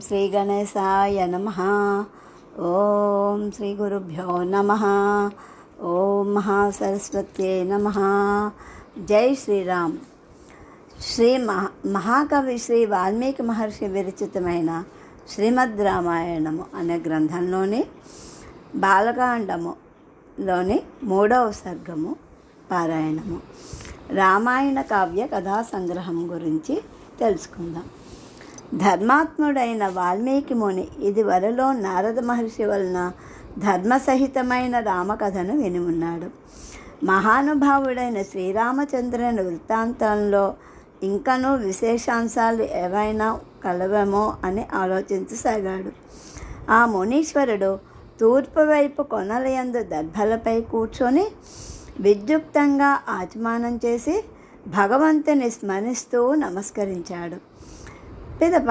శ్రీ గణేశాయ నమ. ఓం శ్రీ గురుభ్యో నమ. ఓం మహాసరస్వత్యే నమ. జై శ్రీరామ్. శ్రీ మహా మహాకవి శ్రీ వాల్మీకి మహర్షి విరచితమైన శ్రీమద్ రామాయణము అనే గ్రంథంలోని బాలకాండములోని మూడవ సర్గము పారాయణము. రామాయణ కావ్య కథా సంగ్రహం గురించి తెలుసుకుందాం. ధర్మాత్ముడైన వాల్మీకి ముని ఇది వరలో నారద మహర్షి వలన ధర్మసహితమైన రామకథను విని ఉన్నాడు మహానుభావుడైన శ్రీరామచంద్రుని వృత్తాంతంలో ఇంకనూ విశేషాంశాలు ఏవైనా కలవేమో అని ఆలోచించసాగాడు ఆ మునీశ్వరుడు తూర్పు వైపు కొనలయందు దర్భలపై కూర్చొని విద్యుక్తంగా ఆచమానం చేసి భగవంతుని స్మరిస్తూ నమస్కరించాడు. పిదప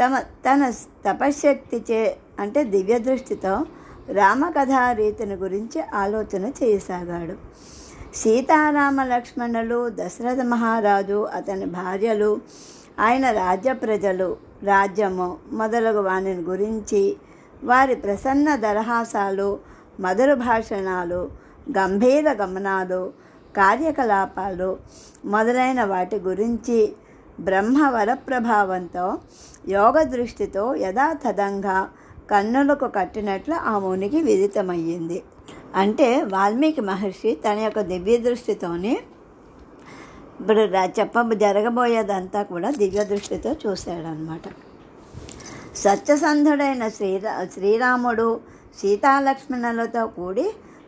తమ తన తపశక్తిచే అంటే దివ్య దృష్టితో రామకథా రీతిని గురించి ఆలోచన చేయసాగాడు. సీతారామ లక్ష్మణులు దశరథ మహారాజు అతని భార్యలు ఆయన రాజ్య ప్రజలు రాజ్యము మొదలగు వాని గురించి వారి ప్రసన్న దరహాసాలు మధుర భాషణాలు గంభీర గమనాలు కార్యకలాపాలు మొదలైన వాటి గురించి బ్రహ్మ వరప్రభావంతో యోగ దృష్టితో యథాతథంగా కన్నులకు కట్టినట్లు ఆ మునికి విదితమయ్యింది. అంటే వాల్మీకి మహర్షి తన యొక్క దివ్య దృష్టితోని ఇప్పుడు రా- చెప్ప జరగబోయేదంతా కూడా దివ్య దృష్టితో చూశాడనమాట సత్యసంధుడైన శ్రీరా శ్రీరాముడు సీతాలక్ష్మణులతో కూడి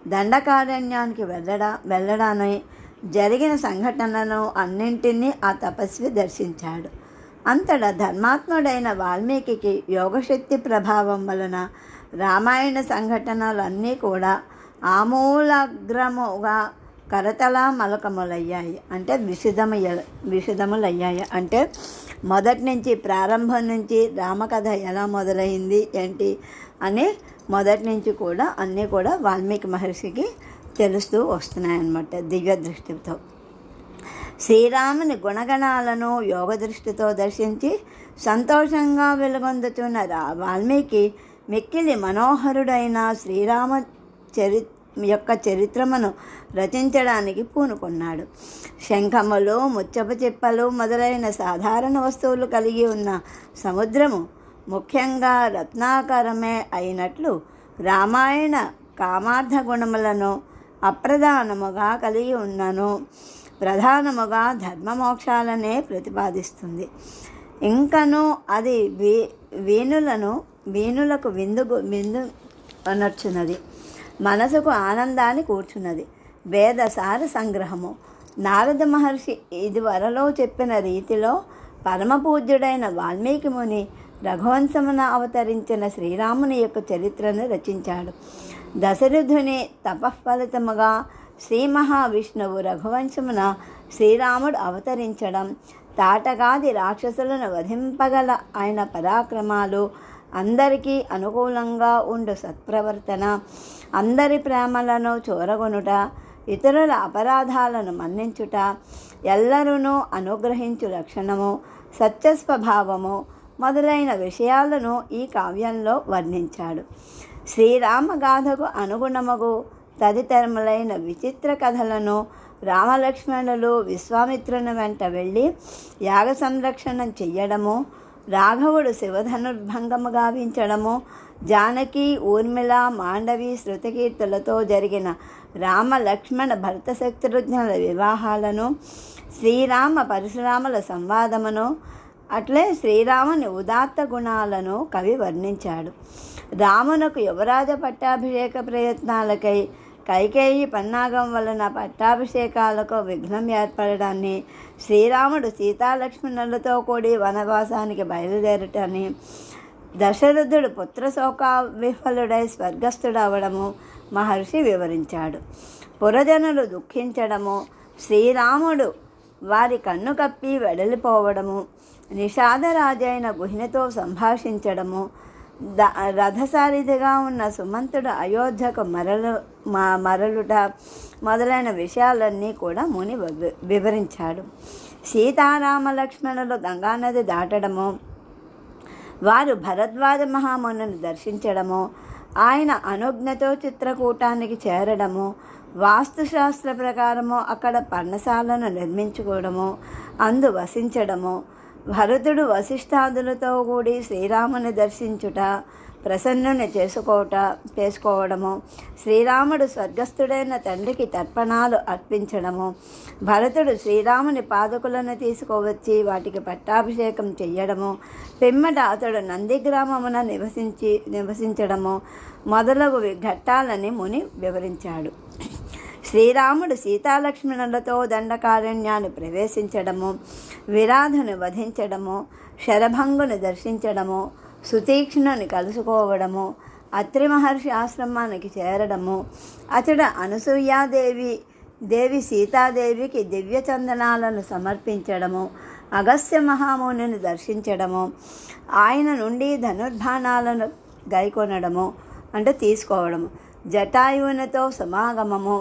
దండకారణ్యానికి వెళ్ళడా వెళ్ళడాన్ని జరిగిన సంఘటనలను అన్నింటినీ ఆ తపస్వి దర్శించాడు. అంతటా ధర్మాత్ముడైన వాల్మీకి యోగశక్తి ప్రభావం వలన రామాయణ సంఘటనలన్నీ కూడా ఆమూలాగ్రముగా కరతలా మలకములయ్యాయి. అంటే విషిదమయ విషిదములయ్యాయి. అంటే మొదటి నుంచి ప్రారంభం నుంచి రామకథ ఎలా మొదలైంది ఏంటి అని మొదటి నుంచి కూడా అన్నీ కూడా వాల్మీకి మహర్షికి తెలుస్తూ వస్తున్నాయన్నమాట దివ్య దృష్టితో శ్రీరాముని గుణగణాలను యోగ దృష్టితో దర్శించి సంతోషంగా వెలుగొందుతున్న రా వాల్మీకి మిక్కిలి మనోహరుడైన శ్రీరామ చరి యొక్క చరిత్రమును రచించడానికి పూనుకున్నాడు. శంఖములు ముచ్చపు చిప్పలు మొదలైన సాధారణ వస్తువులు కలిగి ఉన్న సముద్రము ముఖ్యంగా రత్నాకరమే అయినట్లు రామాయణ కామార్థ గుణములను అప్రధానముగా కలిగి ఉన్నను. ప్రధానముగా ధర్మమోక్షాలనే ప్రతిపాదిస్తుంది. ఇంకను అది వీ వీణులను వీణులకు విందు విందు అనర్చున్నది మనసుకు ఆనందాన్ని కూర్చున్నది. వేదసార సంగ్రహము. నారద మహర్షి ఇది వరలో చెప్పిన రీతిలో పరమపూజ్యుడైన వాల్మీకి ముని రఘువంశమున అవతరించిన శ్రీరాముని యొక్క చరిత్రను రచించాడు. దశరథుని తపఫలితముగా శ్రీ మహావిష్ణువు రఘువంశమున శ్రీరాముడు అవతరించడం తాటగాది రాక్షసులను వధింపగల ఆయన పరాక్రమాలు అందరికీ అనుకూలంగా ఉండు సత్ప్రవర్తన. అందరి ప్రేమలను చూరగొనుట ఇతరుల అపరాధాలను మన్నించుట ఎల్లరూ అనుగ్రహించు లక్షణము సత్యస్వభావము మొదలైన విషయాలను ఈ కావ్యంలో వర్ణించాడు. శ్రీరామగాథకు అనుగుణముగు తదితరములైన విచిత్ర కథలను రామలక్ష్మణులు విశ్వామిత్రుని వెంట వెళ్ళి యాగ సంరక్షణం చెయ్యడము రాఘవుడు శివధనుర్భంగము గావించడము జానకి ఊర్మిళ మాండవి శృతకీర్తులతో జరిగిన రామ లక్ష్మణ భరత శక్తిరుజ్ఞుల వివాహాలను శ్రీరామ పరశురాముల సంవాదమును అట్లే శ్రీరాముని ఉదాత్త గుణాలను కవి వర్ణించాడు. రామునకు యువరాజ పట్టాభిషేక ప్రయత్నాలకై కైకేయి పన్నాగం వలన పట్టాభిషేకాలకు విఘ్నం ఏర్పడడాన్ని శ్రీరాముడు సీతాలక్ష్మణులతో కూడి వనవాసానికి బయలుదేరటాన్ని దశరథుడు పుత్రశోక విఫలుడై స్వర్గస్థుడవడము మహర్షి వివరించాడు. పురజనులు దుఃఖించడము శ్రీరాముడు వారి కన్ను కప్పి వెడలిపోవడము నిషాదరాజైన గుహినితో సంభాషించడము ద రథసారిధిగా ఉన్న సుమంతుడు అయోధ్యకు మరలు మరలుట మొదలైన విషయాలన్నీ కూడా ముని వివరించాడు. సీతారామ లక్ష్మణులు గంగానది దాటడము వారు భరద్వాజ మహామునుని దర్శించడము ఆయన అనుజ్ఞతో చిత్రకూటానికి చేరడము వాస్తుశాస్త్ర ప్రకారము అక్కడ పర్ణశాలను నిర్మించుకోవడము అందు వసించడము భరతుడు వశిష్ఠాదులతో కూడి శ్రీరాముని దర్శించుట ప్రసన్నుని చేసుకోవట చేసుకోవడము శ్రీరాముడు స్వర్గస్థుడైన తండ్రికి తర్పణాలు అర్పించడము. భరతుడు శ్రీరాముని పాదకులను తీసుకువచ్చి వాటికి పట్టాభిషేకం చెయ్యడము. పిమ్మట అతడు నందిగ్రామమున నివసించి నివసించడము. మొదలగు ఘట్టాలని ముని వివరించాడు. శ్రీరాముడు సీతాలక్ష్మణులతో దండకారణ్యాన్ని ప్రవేశించడము విరాధను వధించడము శరభంగుని దర్శించడము సుతీక్ష్ణుని కలుసుకోవడము అత్రి మహర్షి ఆశ్రమానికి చేరడము అతడు అనసూయాదేవి దేవి సీతాదేవికి దివ్య చందనాలను సమర్పించడము అగస్త్య మహామునిని దర్శించడము ఆయన నుండి ధనుర్బాణాలను గైకొనడము అంటే తీసుకోవడము జటాయువునితో సమాగమము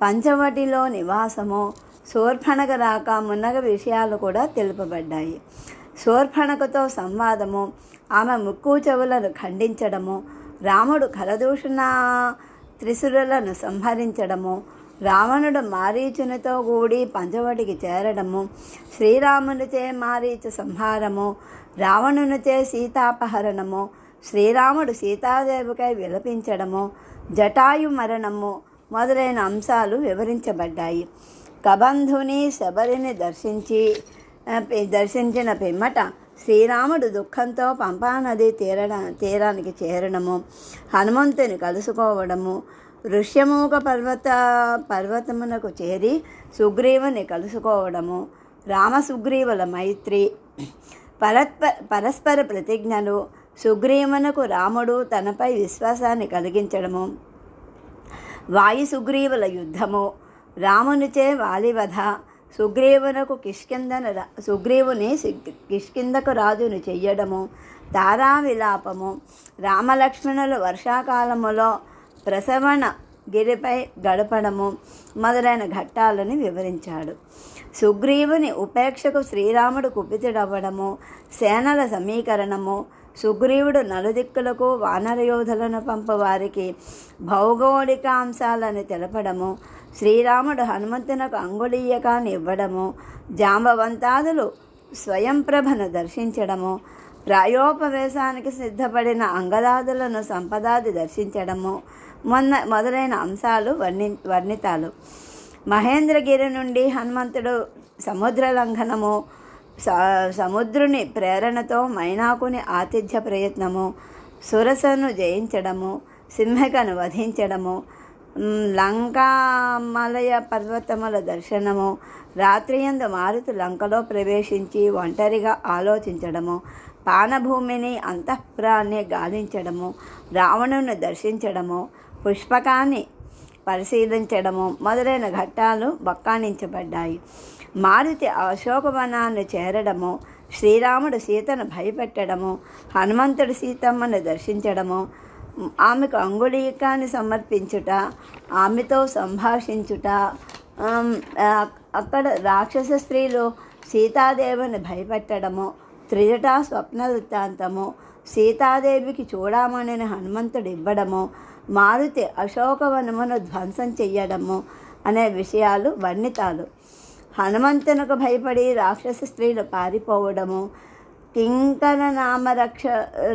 పంచవటిలో నివాసము శూర్పణక రాక మున్నగ విషయాలు కూడా తెలుపబడ్డాయి. శూర్పణకతో సంవాదము ఆమె ముక్కు చెవులను ఖండించడము రాముడు కలదూషణ త్రిశురులను సంహరించడము రావణుడు మారీచునితో కూడి పంచవటికి చేరడము శ్రీరామునిచే మారీచు సంహారము రావణునిచే సీతాపహరణము శ్రీరాముడు సీతాదేవికై విలపించడము జటాయు మరణము మొదలైన అంశాలు వివరించబడ్డాయి. కబంధుని శబరిని దర్శించి దర్శించిన పిమ్మట శ్రీరాముడు దుఃఖంతో పంపానది తీరడ తీరానికి చేరడము హనుమంతుని కలుసుకోవడము ఋష్యమూక పర్వత పర్వతమునకు చేరి సుగ్రీవుని కలుసుకోవడము రామ సుగ్రీవుల మైత్రి పరస్ప పరస్పర ప్రతిజ్ఞలు సుగ్రీవునకు రాముడు తనపై విశ్వాసాన్ని కలిగించడము వాయు సుగ్రీవుల యుద్ధము. రామునిచే వాలివధ. సుగ్రీవునకు కిష్కిందన సుగ్రీవుని కిష్కిందకు రాజును చెయ్యడము. తారా విలాపము రామలక్ష్మణులు వర్షాకాలములో ప్రసవణ గిరిపై గడపడము. మొదలైన ఘట్టాలను వివరించాడు. సుగ్రీవుని ఉపేక్షకు శ్రీరాముడు కుపితుడవ్వడము. సేనల సమీకరణము. సుగ్రీవుడు నలుదిక్కులకు వానరయోధులను పంపవారికి భౌగోళిక అంశాలను తెలపడము శ్రీరాముడు హనుమంతునకు అంగుళీయకాన్ని ఇవ్వడము జాంబవంతాదులు స్వయంప్రభను దర్శించడము ప్రాయోపవేశానికి సిద్ధపడిన అంగదాదులను సంపదాది దర్శించడము మొన్న మొదలైన అంశాలు వర్ణి వర్ణితాలు. మహేంద్రగిరి నుండి హనుమంతుడు సముద్ర లంఘనము సముద్రుని ప్రేరణతో మైనాకుని ఆతిథ్య ప్రయత్నము సురసను జయించడము సింహకను వధించడము లంకామలయ పర్వతముల దర్శనము రాత్రియందు మారుతు లంకలో ప్రవేశించి ఒంటరిగా ఆలోచించడము పానభూమిని అంతఃపురాన్ని గాలించడము రావణుని దర్శించడము పుష్పకాన్ని పరిశీలించడము మొదలైన ఘట్టాలు బక్కాణించబడ్డాయి మారుతి అశోకవనాన్ని చేరడము శ్రీరాముడు సీతను భయపెట్టడము హనుమంతుడు సీతమ్మను దర్శించడము ఆమెకు అంగుళీకాన్ని సమర్పించుట ఆమెతో సంభాషించుట అక్కడ రాక్షస స్త్రీలు సీతాదేవిని భయపెట్టడము త్రిజటా స్వప్న వృత్తాంతము సీతాదేవికి చూడమనని హనుమంతుడు ఇవ్వడము మారుతి అశోకవనమును ధ్వంసం చెయ్యడము అనే విషయాలు వర్ణితాలు. హనుమంతునకు భయపడి రాక్షస స్త్రీలు పారిపోవడము. కింకర నామ రక్ష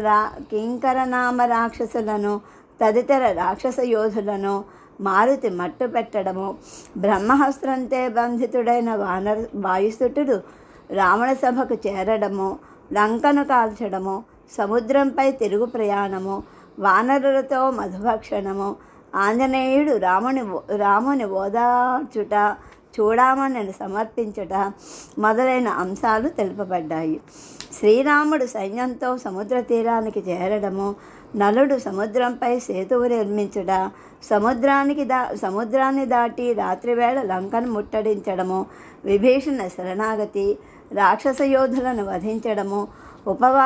రా కింకర నామ రాక్షసులను తదితర రాక్షస యోధులను మారుతి మట్టు పెట్టడము. బ్రహ్మహస్త్రంతే బంధితుడైన వానర వాయుసుటుడు రావణ సభకు చేరడము. లంకను కాల్చడము. సముద్రంపై తిరుగు ప్రయాణము. వానరులతో మధుభక్షణము. ఆంజనేయుడు రాముని రాముని ఓదార్చుట చూడమని సమర్పించుట మొదలైన అంశాలు తెలుపబడ్డాయి. శ్రీరాముడు సైన్యంతో సముద్ర తీరానికి చేరడము నలుడు సముద్రంపై సేతువు నిర్మించుట సముద్రానికి దా సముద్రాన్ని దాటి రాత్రివేళ లంకను ముట్టడించడము విభీషణ శరణాగతి రాక్షస యోధులను వధించడము ఉపవా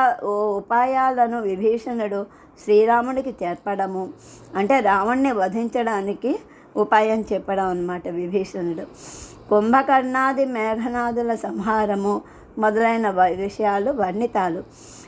ఉపాయాలను విభీషణుడు శ్రీరాముడికి చేర్పడము. అంటే రావణ్ణి వధించడానికి ఉపాయం చెప్పడం అన్నమాట విభీషణుడు. కుంభకర్ణాది మేఘనాదుల సంహారము మొదలైన విషయాలు వర్ణితాలు.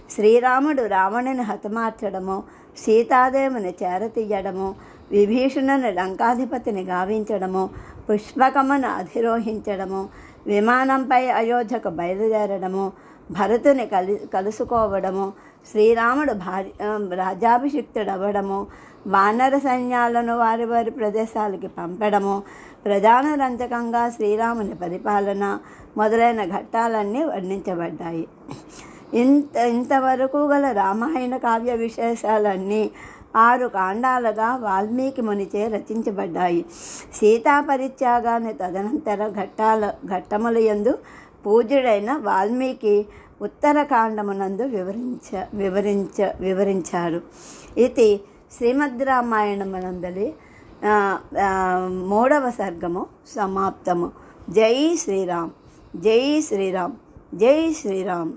శ్రీరాముడు రావణుని హతమార్చడము సీతాదేవిని చేరతీయడము విభీషణుని లంకాధిపతిని గావించడము పుష్పకమును అధిరోహించడము విమానంపై అయోధ్యకు బయలుదేరడము భరతుని కలి కలుసుకోవడము శ్రీరాముడు భార్య రాజాభిషిక్తుడవ్వడము వానర సైన్యాలను వారి వారి ప్రదేశాలకి పంపడము ప్రధాన రంజకంగా శ్రీరాముని పరిపాలన మొదలైన ఘట్టాలన్నీ వర్ణించబడ్డాయి. ఇంత ఇంతవరకు గల రామాయణ కావ్య విశేషాలన్నీ ఆరు కాండాలుగా వాల్మీకి మునిచే రచించబడ్డాయి. సీతా పరిత్యాగాన్ని తదనంతర ఘట్టాల ఘట్టముల యందు పూజ్యుడైన వాల్మీకి ఉత్తరకాండమునందు వివరించ వివరించ వివరించారు ఇది శ్రీమద్ రామాయణమునందలి మూడవ సర్గము సమాప్తము. జై శ్రీరామ్ జై శ్రీరామ్ జై శ్రీరామ్.